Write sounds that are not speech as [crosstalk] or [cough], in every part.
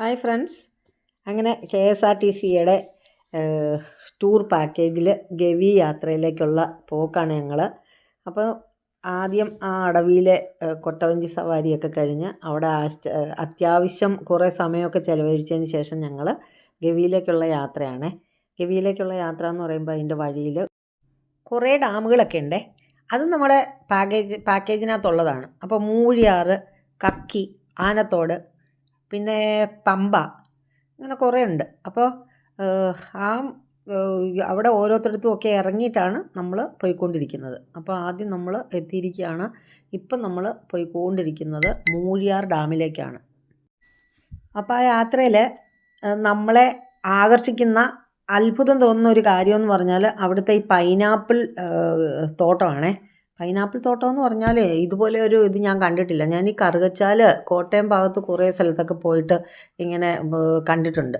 Hi friends. അങ്ങനെ K S R T സിയുടെ tour പാക്കേജിൽ ഗവി യാത്രയിലേക്കുള്ള പോക്കാണ് ഞങ്ങൾ അപ്പോൾ ആദ്യം ആ അടവിയിലെ കൊട്ടവഞ്ചി സവാരിയൊക്കെ കഴിഞ്ഞ് അവിടെ അത്യാവശ്യം കുറേ സമയമൊക്കെ ചിലവഴിച്ചതിന് ശേഷം ഞങ്ങൾ ഗവിയിലേക്കുള്ള യാത്രയാണ്. ഗവിയിലേക്കുള്ള യാത്ര എന്ന് പറയുമ്പോൾ അതിന്റെ വഴിയിൽ കുറേ ഡാമുകളൊക്കെ ഉണ്ട് അത് നമ്മുടെ പാക്കേജ് പാക്കേജിനകത്തുള്ളതാണ്. അപ്പോൾ മൂഴിയാറ് കക്കി ആനത്തോട് പിന്നെ പമ്പ അങ്ങനെ കുറേ ഉണ്ട് അപ്പോൾ ആ അവിടെ ഓരോരുത്തടത്തും ഒക്കെ ഇറങ്ങിയിട്ടാണ് നമ്മൾ പോയിക്കൊണ്ടിരിക്കുന്നത്. അപ്പോൾ ആദ്യം നമ്മൾ എത്തിയിരിക്കുകയാണ്. ഇപ്പം നമ്മൾ പോയിക്കൊണ്ടിരിക്കുന്നത് മൂഴിയാർ ഡാമിലേക്കാണ്. അപ്പോൾ ആ യാത്രയിൽ നമ്മളെ ആകർഷിക്കുന്ന അത്ഭുതം തോന്നുന്ന ഒരു കാര്യം എന്ന് പറഞ്ഞാൽ അവിടുത്തെ ഈ പൈനാപ്പിൾ തോട്ടമാണേ. പൈനാപ്പിൾ തോട്ടം എന്ന് പറഞ്ഞാൽ ഇതുപോലെ ഒരു ഇത് ഞാൻ കണ്ടിട്ടില്ല. ഞാൻ ഈ കറുകച്ചാൽ കോട്ടയം ഭാഗത്ത് കുറേ സ്ഥലത്തൊക്കെ പോയിട്ട് ഇങ്ങനെ കണ്ടിട്ടുണ്ട്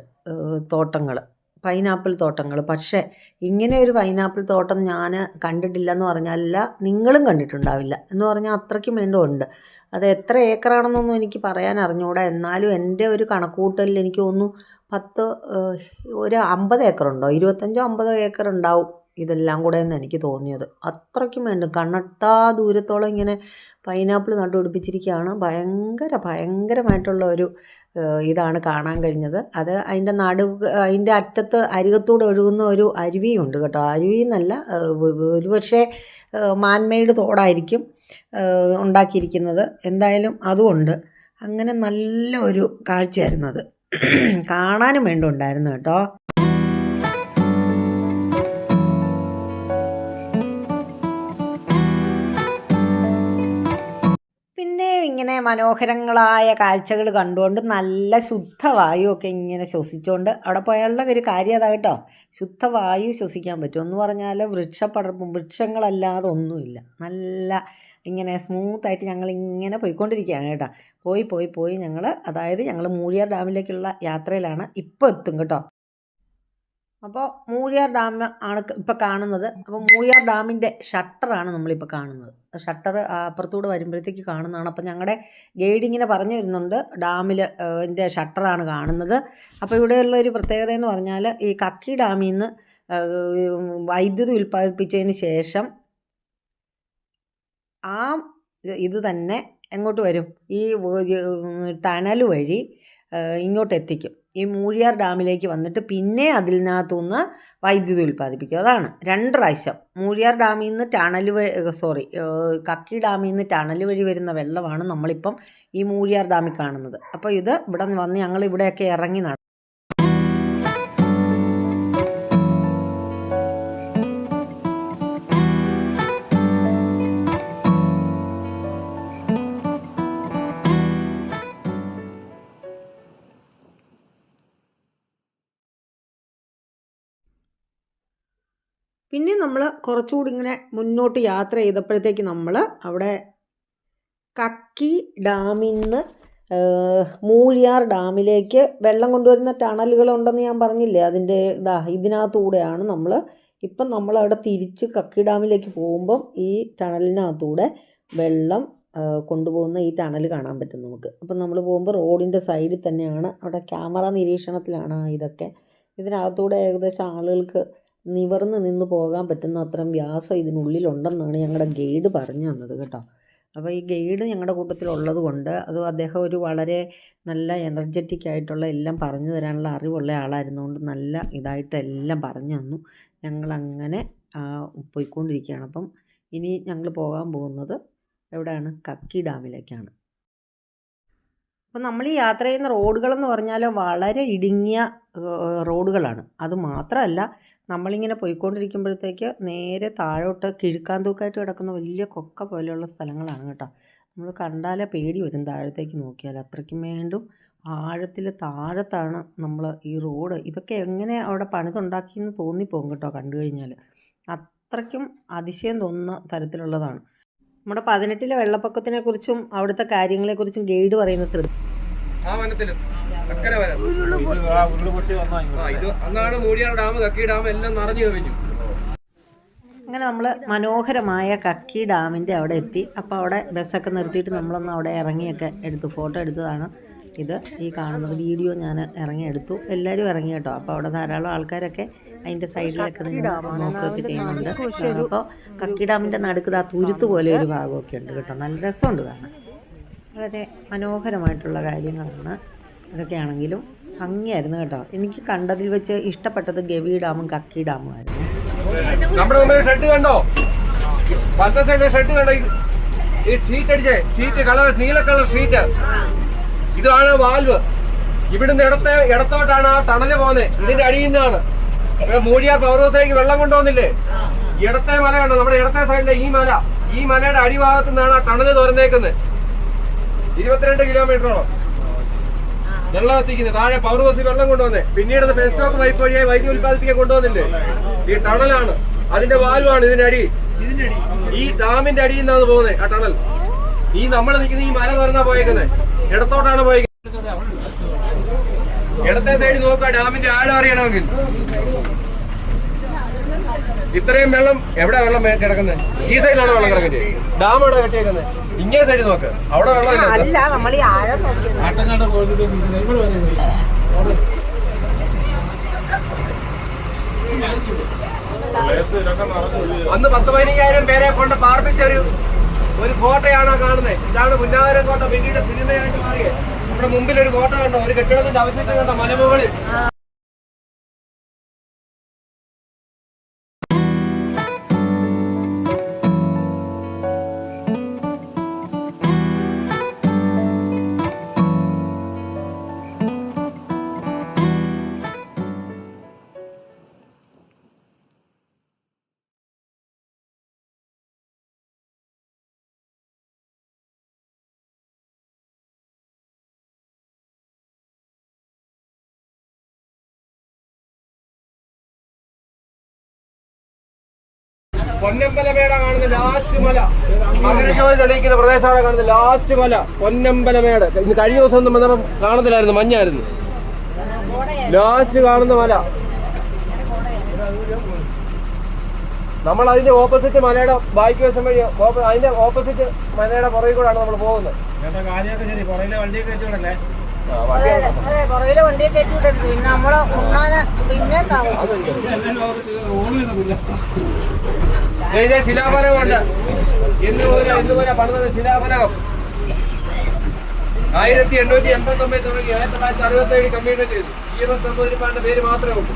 തോട്ടങ്ങൾ പൈനാപ്പിൾ തോട്ടങ്ങൾ പക്ഷേ ഇങ്ങനെ ഒരു പൈനാപ്പിൾ തോട്ടം ഞാൻ കണ്ടിട്ടില്ല എന്ന് പറഞ്ഞാലല്ല നിങ്ങളും കണ്ടിട്ടുണ്ടാവില്ല എന്ന് പറഞ്ഞാൽ അത്രയ്ക്കും വീണ്ടും ഉണ്ട് അത് എത്ര ഏക്കറാണെന്നൊന്നും എനിക്ക് പറയാൻ അറിഞ്ഞുകൂടാ എന്നാലും എന്റെ ഒരു കണക്കുകൂട്ടലിൽ എനിക്ക് തോന്നുന്നു പത്ത് ഒരു അമ്പത് ഏക്കറുണ്ടോ? ഇരുപത്തഞ്ചോ അമ്പതോ ഏക്കർ ഉണ്ടാവും ഇതെല്ലാം കൂടെ എന്ന് എനിക്ക് തോന്നിയത്. അത്രയ്ക്കും വേണ്ട. കണ്ണെത്താ ദൂരത്തോളം ഇങ്ങനെ പൈനാപ്പിൾ നട്ടുപിടിപ്പിച്ചിരിക്കുകയാണ്. ഭയങ്കര ഭയങ്കരമായിട്ടുള്ള ഒരു ഇതാണ് കാണാൻ കഴിഞ്ഞത്. അത് അതിന്റെ നടു അതിന്റെ അറ്റത്ത് അരികത്തൂടെ ഒഴുകുന്ന ഒരു അരുവിയുണ്ട് കേട്ടോ. അരുവി എന്നല്ല ഒരുപക്ഷെ മാൻമെയ്ഡ് തോടായിരിക്കും ഉണ്ടാക്കിയിരിക്കുന്നത്. എന്തായാലും അതുകൊണ്ട് അങ്ങനെ നല്ല ഒരു കാഴ്ചയായിരുന്നു അത്. കാണാനും വേണ്ടുണ്ടായിരുന്നു കേട്ടോ. പിന്നെ ഇങ്ങനെ മനോഹരങ്ങളായ കാഴ്ചകൾ കണ്ടുകൊണ്ട് നല്ല ശുദ്ധവായുവൊക്കെ ഇങ്ങനെ ശ്വസിച്ചുകൊണ്ട് അവിടെ പോയാലുള്ള ഒരു കാര്യം അതാ കേട്ടോ. ശുദ്ധവായു ശ്വസിക്കാൻ പറ്റും. എന്ന് പറഞ്ഞാൽ വൃക്ഷപ്പടർപ്പും വൃക്ഷങ്ങളല്ലാതെ ഒന്നുമില്ല. നല്ല ഇങ്ങനെ സ്മൂത്തായിട്ട് ഞങ്ങൾ ഇങ്ങനെ പോയിക്കൊണ്ടിരിക്കുകയാണ് കേട്ടോ. പോയി പോയി പോയി ഞങ്ങൾ അതായത് ഞങ്ങൾ മൂഴിയാർ ഡാമിലേക്കുള്ള യാത്രയിലാണ് ഇപ്പോൾ എത്തും കേട്ടോ. അപ്പോൾ മൂഴിയാർ ഡാം ആണ് ഇപ്പോൾ കാണുന്നത്. അപ്പോൾ മൂഴിയാർ ഡാമിന്റെ ഷട്ടറാണ് നമ്മളിപ്പോൾ കാണുന്നത്. ഷട്ടർ അപ്പുറത്തൂടെ വരുമ്പോഴത്തേക്ക് കാണുന്നതാണ്. അപ്പോൾ ഞങ്ങളുടെ ഗൈഡിങ്ങിനെ പറഞ്ഞു വരുന്നുണ്ട് ഡാമിൽ എന്റെ ഷട്ടറാണ് കാണുന്നത്. അപ്പോൾ ഇവിടെയുള്ള ഒരു പ്രത്യേകത എന്ന് പറഞ്ഞാൽ ഈ കക്കി ഡാമിൽ നിന്ന് വൈദ്യുതി ഉൽപ്പാദിപ്പിച്ചതിന് ശേഷം ആ ഇത് തന്നെ എങ്ങോട്ട് വരും? ഈ ടണൽ വഴി ഇങ്ങോട്ട് എത്തിക്കും. ഈ മൂഴിയാർ ഡാമിലേക്ക് വന്നിട്ട് പിന്നെ അതിനകത്തുനിന്ന് വൈദ്യുതി ഉൽപ്പാദിപ്പിക്കും. അതാണ് രണ്ട് പ്രാവശ്യം. മൂഴിയാർ ഡാമിൽ നിന്ന് ടണൽ സോറി കക്കി ഡാമിൽ നിന്ന് ടണൽ വഴി വരുന്ന വെള്ളമാണ് നമ്മളിപ്പം ഈ മൂഴിയാർ ഡാമിൽ കാണുന്നത്. അപ്പോൾ ഇത് ഇവിടെ വന്ന് ഞങ്ങൾ ഇവിടെയൊക്കെ ഇറങ്ങി നട പിന്നെ നമ്മൾ കുറച്ചുകൂടി ഇങ്ങനെ മുന്നോട്ട് യാത്ര ചെയ്തപ്പോഴത്തേക്ക് നമ്മൾ അവിടെ കക്കി ഡാമിൽ നിന്ന് മൂഴിയാർ ഡാമിലേക്ക് വെള്ളം കൊണ്ടുവരുന്ന ടണലുകളുണ്ടെന്ന് ഞാൻ പറഞ്ഞില്ലേ? അതിന്റെ ഇതാ ഇതിനകത്തൂടെയാണ് നമ്മൾ ഇപ്പം നമ്മൾ അവിടെ തിരിച്ച് കക്കി ഡാമിലേക്ക് പോകുമ്പം ഈ ടണലിനകത്തൂടെ വെള്ളം കൊണ്ടുപോകുന്ന ഈ ടണൽ കാണാൻ പറ്റും നമുക്ക്. അപ്പം നമ്മൾ പോകുമ്പോൾ റോഡിന്റെ സൈഡിൽ തന്നെയാണ്. അവിടെ ക്യാമറ നിരീക്ഷണത്തിലാണ് ഇതൊക്കെ. ഇതിനകത്തൂടെ ഏകദേശം ആളുകൾക്ക് നിവർന്ന് നിന്ന് പോകാൻ പറ്റുന്ന അത്രയും വ്യാസം ഇതിനുള്ളിലുണ്ടെന്നാണ് ഞങ്ങളുടെ ഗൈഡ് പറഞ്ഞു തന്നത് കേട്ടോ. അപ്പോൾ ഈ ഗൈഡ് ഞങ്ങളുടെ കൂട്ടത്തിലുള്ളത് കൊണ്ട് അത് അദ്ദേഹം ഒരു വളരെ നല്ല എനർജറ്റിക് ആയിട്ടുള്ള എല്ലാം പറഞ്ഞു തരാനുള്ള അറിവുള്ള ആളായിരുന്നുകൊണ്ട് നല്ല ഇതായിട്ട് എല്ലാം പറഞ്ഞു തന്നു. ഞങ്ങളങ്ങനെ പോയിക്കൊണ്ടിരിക്കുകയാണ്. അപ്പം ഇനി ഞങ്ങൾ പോകാൻ പോകുന്നത് എവിടെയാണ്? കക്കി ഡാമിലേക്കാണ്. അപ്പോൾ നമ്മൾ ഈ യാത്ര ചെയ്യുന്ന റോഡുകളെന്ന് പറഞ്ഞാൽ വളരെ ഇടുങ്ങിയ റോഡുകളാണ്. അത് മാത്രമല്ല നമ്മളിങ്ങനെ പോയിക്കൊണ്ടിരിക്കുമ്പോഴത്തേക്ക് നേരെ താഴോട്ട് കിഴുക്കാൻ തൂക്കായിട്ട് കിടക്കുന്ന വലിയ കൊക്ക പോലെയുള്ള സ്ഥലങ്ങളാണ് കേട്ടോ. നമ്മൾ കണ്ടാലേ പേടി വരും താഴത്തേക്ക് നോക്കിയാൽ അത്രയ്ക്കും വേണ്ടും ആഴത്തിൽ താഴത്താണ് നമ്മൾ ഈ റോഡ്. ഇതൊക്കെ എങ്ങനെ അവിടെ പണിതുണ്ടാക്കിയെന്ന് തോന്നിപ്പോകും കേട്ടോ കണ്ടു കഴിഞ്ഞാൽ അത്രയ്ക്കും അതിശയം തോന്നുന്ന തരത്തിലുള്ളതാണ്. നമ്മുടെ പതിനെട്ടിലെ വെള്ളപ്പൊക്കത്തിനെ കുറിച്ചും അവിടുത്തെ കാര്യങ്ങളെക്കുറിച്ചും ഗൈഡ് പറയുന്ന ശ്രദ്ധ ആ അക്കരെ വരെ. ഉരുളുപൊട്ടി വന്നാ ആ ഇത് അന്നാണ് മൂടിയാർ ഡാം കക്കി ഡാം എല്ലാം നിറഞ്ഞു കവിഞ്ഞു. അങ്ങനെ നമ്മൾ മനോഹരമായ കക്കി ഡാമിന്റെ അവിടെ എത്തി. അപ്പോൾ അവിടെ ബസ്സൊക്കെ നിർത്തിയിട്ട് നമ്മളൊന്ന് അവിടെ ഇറങ്ങിയൊക്കെ എടുത്തു. ഫോട്ടോ എടുത്തതാണ് ഇത് ഈ കാണുന്നത്. വീഡിയോ ഞാൻ ഇറങ്ങിയെടുത്തു. എല്ലാവരും ഇറങ്ങി കേട്ടോ. അപ്പോൾ അവിടെ ധാരാളം ആൾക്കാരൊക്കെ അതിന്റെ സൈഡിലൊക്കെ നിന്ന് നോക്കുകയൊക്കെ ചെയ്യുന്നുണ്ട്. അപ്പോൾ കക്കി ഡാമിന്റെ നടുക്ക് ആ തുരുത്ത് പോലെ ഒരു ഭാഗമൊക്കെ ഉണ്ട് കേട്ടോ. നല്ല രസമുണ്ട് കാരണം വളരെ മനോഹരമായിട്ടുള്ള കാര്യങ്ങളാണ്. ഇതൊക്കെയാണെങ്കിലും ഭംഗിയായിരുന്നു കേട്ടോ. എനിക്ക് കണ്ടതിൽ വെച്ച് ഇഷ്ടപ്പെട്ടത് ഗവി ഡാമും കക്കി ഡാമും ആയിരുന്നു. ഷെഡ് കണ്ടോ? ഷെഡ് ഈ- കളർ ഇതാണ് വാൽവ്. ഇവിടുന്ന് ഇടത്തെ ഇടത്തോട്ടാണ് ആ ടണൽ പോകുന്നത് ഇതിന്റെ അടിയിൽ നിന്നാണ്. മൂഴിയാർ പവർ ഹൗസിലേക്ക് വെള്ളം കൊണ്ടുവന്നില്ലേ? ഇടത്തെ മല കണ്ടോ? നമ്മുടെ ഇടത്തെ സൈഡിലെ ഈ മല. ഈ മലയുടെ അടിഭാഗത്തു നിന്നാണ് ആ ടണൽ തുറന്നേക്കുന്നത് ഇരുപത്തിരണ്ട് കിലോമീറ്ററോളം വെള്ളം എത്തിക്കുന്നത് താഴെ പവർ ഹൗസിൽ വെള്ളം കൊണ്ടുവന്നേ. പിന്നീട് അത് ഫെസ്റ്റോക്ക് പൈപ്പ് വഴിയായി വൈദ്യുതി ഉൽപ്പാദിപ്പിക്കാൻ കൊണ്ടുവന്നില്ലേ? ഈ ടണലാണ് അതിന്റെ വാൽവാണ് ഇതിന്റെ അടി. ഈ ഡാമിന്റെ അടിയിൽ നിന്നാണ് പോകുന്നത് ആ ടണൽ ഈ നമ്മൾ നിൽക്കുന്ന ഈ മല തുറന്നാ പോയേക്കുന്നത് ഇടത്തോട്ടാണ് പോയേക്കുന്നത്. ഇടത്തെ സൈഡ് നോക്കുക. ഡാമിന്റെ ആഴം അറിയണമെങ്കിൽ. ഇത്രയും വെള്ളം എവിടെ വെള്ളം കിടക്കുന്നത് ഈ സൈഡിലാണ് വെള്ളം കിടക്കുന്നത് ഡാം അവിടെ കെട്ടിയേക്കുന്നത് ഇങ്ങേ സൈഡിൽ നോക്ക്. അവിടെ വെള്ളം അന്ന് പത്ത് പതിനയ്യായിരം പേരെ കൊണ്ട് പാർപ്പിച്ച ഒരു ഒരു കോട്ടയാണ് കാണുന്നത് ഇതാണ് മുന്നാവരം കോട്ട പിന്നീട് സിനിമയായിട്ട് മാറിയത് നമ്മുടെ മുമ്പിൽ ഒരു കോട്ട കണ്ടോ? ഒരു കെട്ടിടത്തിന്റെ അവശിഷ്ടം കണ്ട മലമുകളിൽ പൊന്നമ്പലമേട കാണുന്ന ലാസ്റ്റ് മല. മകരജ്യോതി തെളിയിക്കുന്ന പ്രദേശമാണ് കാണുന്നത്? ലാസ്റ്റ് മല. പൊന്നമ്പലമേട്. ഇന്ന് കഴിഞ്ഞ ദിവസം ഒന്നും വന്നപ്പം കാണത്തില്ലായിരുന്നു മഞ്ഞായിരുന്നു. ലാസ്റ്റ് കാണുന്ന മല. നമ്മൾ അതിന്റെ ഓപ്പോസിറ്റ് മലയുടെ ബാക്ക് വശം വഴി അതിന്റെ ഓപ്പോസിറ്റ് മലയുടെ പുറകിൽ കൂടാണ് നമ്മൾ പോകുന്നത്. പുറകിലെ പിന്നെ നമ്മളെ ഉണ്ണാന് പിന്നെ താമസം ശിലാഫലകമുണ്ട് എന്ന് പോലെ ഇന്ന് പോലെ പണിതത് ശിലാഫലകം ആയിരത്തി എണ്ണൂറ്റി എൺപത്തി ഒമ്പത് തുടങ്ങി ആയിരത്തി തൊള്ളായിരത്തി അറുപത്തി ഏഴ് കമ്മീഷൻ ചെയ്തു ഈ എസ് നമ്പൂതിരിപ്പാടിന്റെ പേര് മാത്രമേ ഉള്ളൂ.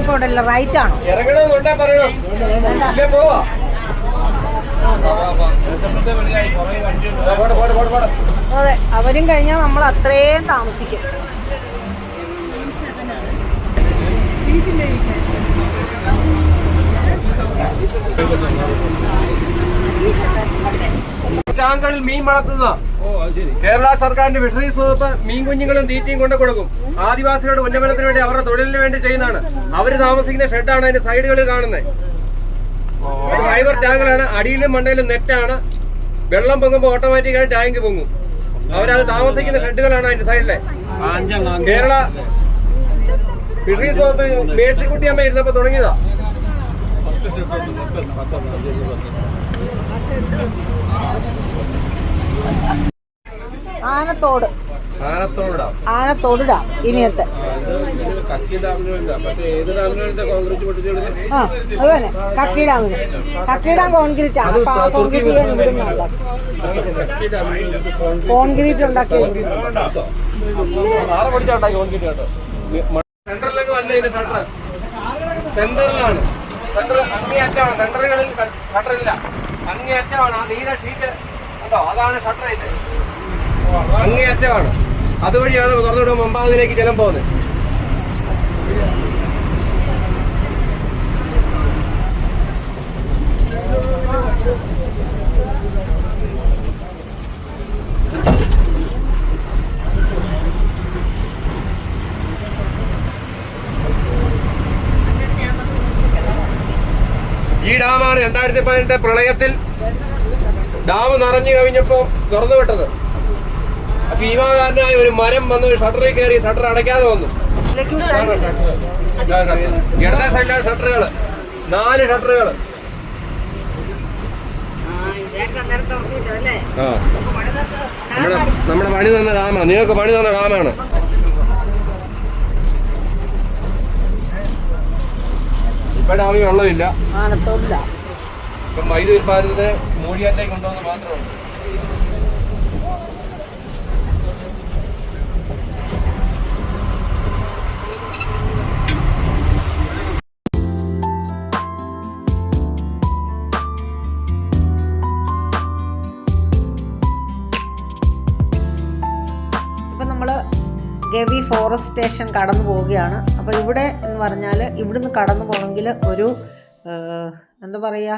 പോട്ടെ ഉണ്ടല്ലോ റൈറ്റ് പോട്ടെ അതെ അവരും കഴിഞ്ഞാൽ നമ്മൾ അത്രയും താമസിക്കും. ടാങ്കളിൽ മീൻ വളർത്തുന്ന ഓ ശരി. കേരള സർക്കാരിന്റെ ഫിഷറീസ് വകുപ്പ് മീൻ കുഞ്ഞുങ്ങളും തീറ്റയും കൊണ്ടു കൊടുക്കും. ആദിവാസികളുടെ ഉന്നമനത്തിന് വേണ്ടി അവരുടെ തൊഴിലിന് വേണ്ടി ചെയ്യുന്നതാണ്. അവർ താമസിക്കുന്ന ഷെഡാണ് അതിന്റെ സൈഡുകളിൽ കാണുന്നത്. ഫൈബർ ടാങ്കുകളാണ്. അടിയിലും മണ്ടയിലും നെറ്റാണ്. വെള്ളം പൊങ്ങുമ്പോൾ ഓട്ടോമാറ്റിക്കായി ടാങ്ക് പൊങ്ങും. അവരത് താമസിക്കുന്ന ഷെഡുകളാണ് അതിന്റെ സൈഡിലെ. കേരള ഫിഷറീസ് വകുപ്പ് മേഴ്സിക്കുട്ടി അമ്മ ഇരുന്നപ്പോ തുടങ്ങിയതാ. ആനത്തോട്. ആനത്തോട്. ഡാം ഇനിയത്തെ. കക്കി ആ കക്കി ഡാമിന്. കക്കി ഡാം കോൺക്രീറ്റ് ആണ്. അപ്പൊ ആ കോൺക്രീറ്റ് ചെയ്യാൻ ഇവിടുന്നുണ്ട് കക്കി കോൺക്രീറ്റ് ഉണ്ടാക്കി. കോൺക്രീറ്റ് കേട്ടോ. സെന്ററിലാണ് സെന്റർ അങ്ങേയറ്റമാണ് സെന്ററുകളിൽ ഷട്ടർ ഇല്ല അങ്ങേയറ്റമാണ് ആ നീല ഷീറ്റ് കണ്ടോ അതാണ് ഷട്ടർ ഇത്. അങ്ങേയറ്റമാണ് അതുവഴിയാണ് തുറന്നുവിടും മുമ്പാതിലേക്ക് ജലം പോകുന്നത്. ഈ ഡാമാണ് രണ്ടായിരത്തി പതിനെട്ട് പ്രളയത്തിൽ ഡാം നിറഞ്ഞു കഴിഞ്ഞപ്പോ തുറന്നു വിട്ടത്? ഭീമാകാരനായ ഒരു മരം വന്ന് ഷട്ടറിൽ കയറി ഷട്ടർ അടയ്ക്കാതെ വന്നു. ഇടത്തെ സൈഡിലാണ് ഷട്ടറുകൾ നാല് ഷട്ടറുകൾ നമ്മുടെ നമ്മുടെ പണി തന്ന ഡാമാണ്. നിങ്ങൾക്ക് പണി തന്ന ഡാമാണ്. ഇപ്പൊ ഡാമിൽ വെള്ളമില്ല. ഇപ്പം വൈദ്യുതി ഉൽപാദനത്തിന് മൂഴിയാറ്റേക്ക് കൊണ്ടുവന്ന് മാത്രമേ ഉള്ളൂ. ഗവി ഫോറസ്റ്റ് സ്റ്റേഷൻ കടന്നു പോവുകയാണ്. അപ്പോൾ ഇവിടെ എന്ന് പറഞ്ഞാൽ ഇവിടുന്ന് കടന്നു പോകണമെങ്കിൽ ഒരു എന്താ പറയുക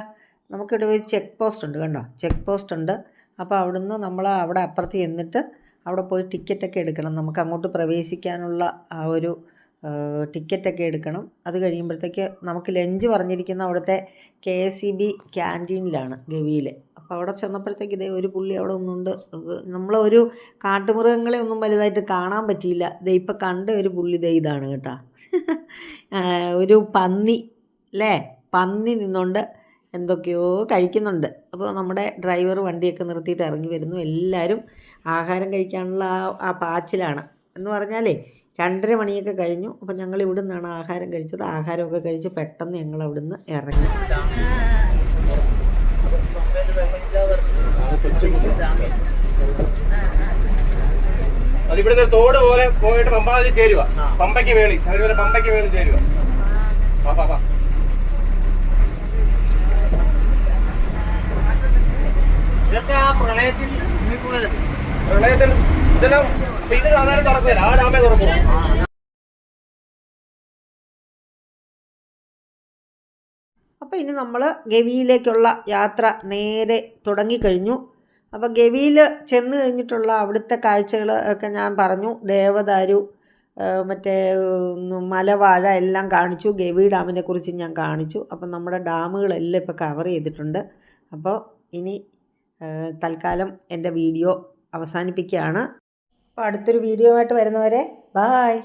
നമുക്കിവിടെ ഒരു ചെക്ക് പോസ്റ്റ് ഉണ്ട് കണ്ടോ? ചെക്ക് പോസ്റ്റ് ഉണ്ട്. അപ്പോൾ അവിടുന്ന് നമ്മൾ അവിടെ അപ്പുറത്ത് ചെന്നിട്ട് അവിടെ പോയി ടിക്കറ്റൊക്കെ എടുക്കണം. നമുക്ക് അങ്ങോട്ട് പ്രവേശിക്കാനുള്ള ആ ഒരു ടിക്കറ്റൊക്കെ എടുക്കണം. അത് കഴിയുമ്പോഴത്തേക്ക് നമുക്ക് ലഞ്ച് പറഞ്ഞിരിക്കുന്ന അവിടുത്തെ കെ എസ് സി ബി ക്യാന്റീനിലാണ് ഗവിയിൽ അപ്പോൾ അവിടെ ചെന്നപ്പോഴത്തേക്ക് ഇതേ ഒരു പുള്ളി അവിടെ ഒന്നുണ്ട്. നമ്മളൊരു കാട്ടുമൃഗങ്ങളെ ഒന്നും വലുതായിട്ട് കാണാൻ പറ്റിയില്ല. ഇതേ ഇപ്പം കണ്ട ഒരു പുള്ളി ഇതേ ഇതാണ് കേട്ടോ. [laughs] ഒരു പന്നി അല്ലേ? പന്നി നിന്നുകൊണ്ട് എന്തൊക്കെയോ കഴിക്കുന്നുണ്ട്. അപ്പോൾ നമ്മുടെ ഡ്രൈവർ വണ്ടിയൊക്കെ നിർത്തിയിട്ട് ഇറങ്ങി വരുന്നു. എല്ലാവരും ആഹാരം കഴിക്കാനുള്ള ആ ആ പാച്ചിലാണ്. എന്ന് പറഞ്ഞാലേ രണ്ടര മണിയൊക്കെ കഴിഞ്ഞു. അപ്പോൾ ഞങ്ങൾ ഇവിടെ നിന്നാണ് ആഹാരം കഴിച്ചത്. ആഹാരമൊക്കെ കഴിച്ച് പെട്ടെന്ന് ഞങ്ങൾ അവിടെ നിന്ന് ഇറങ്ങി. അതിവിടുന്ന് തോട് പോലെ പോയിട്ട് പമ്പാതിൽ ചേരുക പമ്പയ്ക്ക് വേളി അതുപോലെ പമ്പയ്ക്ക് വേളി ചേരുക വാ, വാ. പ്രളയത്തിൽ ഇതെല്ലാം ഇത് കാണാൻ തുറക്കില്ല ആ ഡാമേ തുറക്കും അപ്പോൾ ഇനി നമ്മൾ ഗവിയിലേക്കുള്ള യാത്ര നേരെ തുടങ്ങിക്കഴിഞ്ഞു. അപ്പോൾ ഗവിയിൽ ചെന്ന് കഴിഞ്ഞിട്ടുള്ള അവിടുത്തെ കാഴ്ചകൾ ഒക്കെ ഞാൻ പറഞ്ഞു. ദേവദാരു മറ്റേ മലവാഴ എല്ലാം കാണിച്ചു. ഗവി ഡാമിനെ കുറിച്ച് ഞാൻ കാണിച്ചു. അപ്പം നമ്മുടെ ഡാമുകളെല്ലാം ഇപ്പോൾ കവർ ചെയ്തിട്ടുണ്ട്. അപ്പോൾ ഇനി തൽക്കാലം എന്റെ വീഡിയോ അവസാനിപ്പിക്കുകയാണ്. അപ്പോൾ അടുത്തൊരു വീഡിയോ ആയിട്ട് വരുന്നവരെ ബായ്